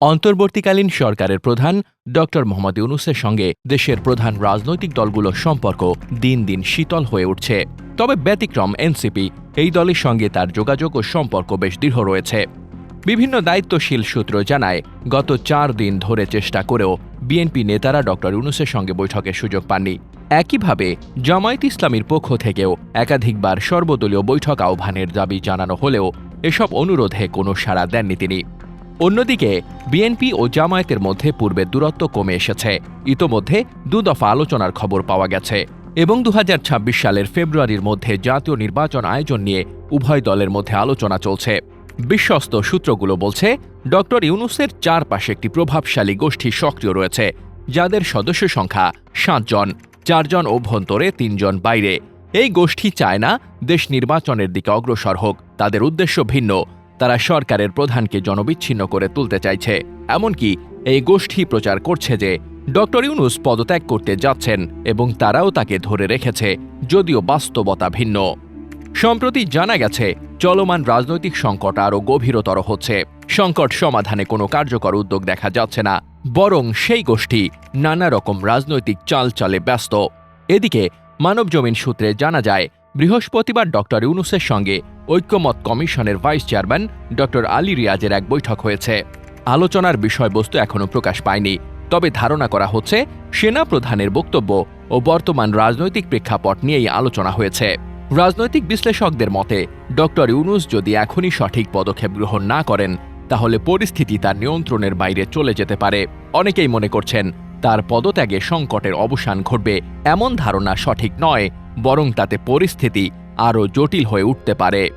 অন্তর্বর্তীকালীন সরকারের প্রধান ড. মোহাম্মদ ইউনুসের সঙ্গে দেশের প্রধান রাজনৈতিক দলগুলোর সম্পর্ক দিন দিন শীতল হয়ে উঠছে। তবে ব্যতিক্রম এনসিপি এই দলের সঙ্গে তার যোগাযোগ ও সম্পর্ক বেশ দৃঢ় রয়েছে। বিভিন্ন দায়িত্বশীল সূত্র জানায়, গত চার দিন ধরে চেষ্টা করেও বিএনপি নেতারা ড. ইউনুসের সঙ্গে বৈঠকের সুযোগ পাননি। একইভাবে জামায়াত ইসলামীর পক্ষ থেকেও একাধিকবার সর্বদলীয় বৈঠক আহ্বানের দাবি জানানো হলেও এসব অনুরোধে কোনো সাড়া দেননি তিনি। অন্যদিকে বিএনপি ও জামায়াতের মধ্যে পূর্বে দূরত্ব কমে এসেছে। ইতোমধ্যে দুদফা আলোচনার খবর পাওয়া গেছে এবং দু হাজার ছাব্বিশ সালের ফেব্রুয়ারির মধ্যে জাতীয় নির্বাচন আয়োজন নিয়ে উভয় দলের মধ্যে আলোচনা চলছে। বিশ্বস্ত সূত্রগুলো বলছে, ডক্টর ইউনুসের চারপাশে একটি প্রভাবশালী গোষ্ঠী সক্রিয় রয়েছে, যাদের সদস্য সংখ্যা সাতজন চারজন অভ্যন্তরে তিনজন বাইরে। এই গোষ্ঠী চায় না দেশ নির্বাচনের দিকে অগ্রসর হোক, তাদের উদ্দেশ্য ভিন্ন। তারা সরকারের প্রধানকে জনবিচ্ছিন্ন করে তুলতে চাইছে। এমনকি এই গোষ্ঠী প্রচার করছে যে ডক্টর ইউনুস পদত্যাগ করতে যাচ্ছেন এবং তারাও তাকে ধরে রেখেছে, যদিও বাস্তবতা ভিন্ন। সম্প্রতি জানা গেছে, চলমান রাজনৈতিক সংকট আরও গভীরতর হচ্ছে। সংকট সমাধানে কোনো কার্যকর উদ্যোগ দেখা যাচ্ছে না, বরং সেই গোষ্ঠী নানা রকম রাজনৈতিক চালচালে ব্যস্ত। এদিকে মানবজমিন সূত্রে জানা যায়, বৃহস্পতিবার ডক্টর ইউনুসের সঙ্গে ঐক্যমত কমিশনের ভাইস চেয়ারম্যান ডক্টর আলী রিয়াজের এক বৈঠক হয়েছে। আলোচনার বিষয়বস্তু এখনও প্রকাশ পায়নি। তবে ধারণা করা হচ্ছে, সেনা প্রধানের বক্তব্য ও বর্তমান রাজনৈতিক প্রেক্ষাপট নিয়েই আলোচনা হয়েছে। রাজনৈতিক বিশ্লেষকদের মতে ডক্টর ইউনুস যদি এখনই সঠিক পদক্ষেপ গ্রহণ না করেন, তাহলে পরিস্থিতি তার নিয়ন্ত্রণের বাইরে চলে যেতে পারে। অনেকেই মনে করছেন, তার পদত্যাগে সংকটের অবসান ঘটবে, এমন ধারণা সঠিক নয়, বরং তাতে পরিস্থিতি আরও জটিল হয়ে উঠতে পারে।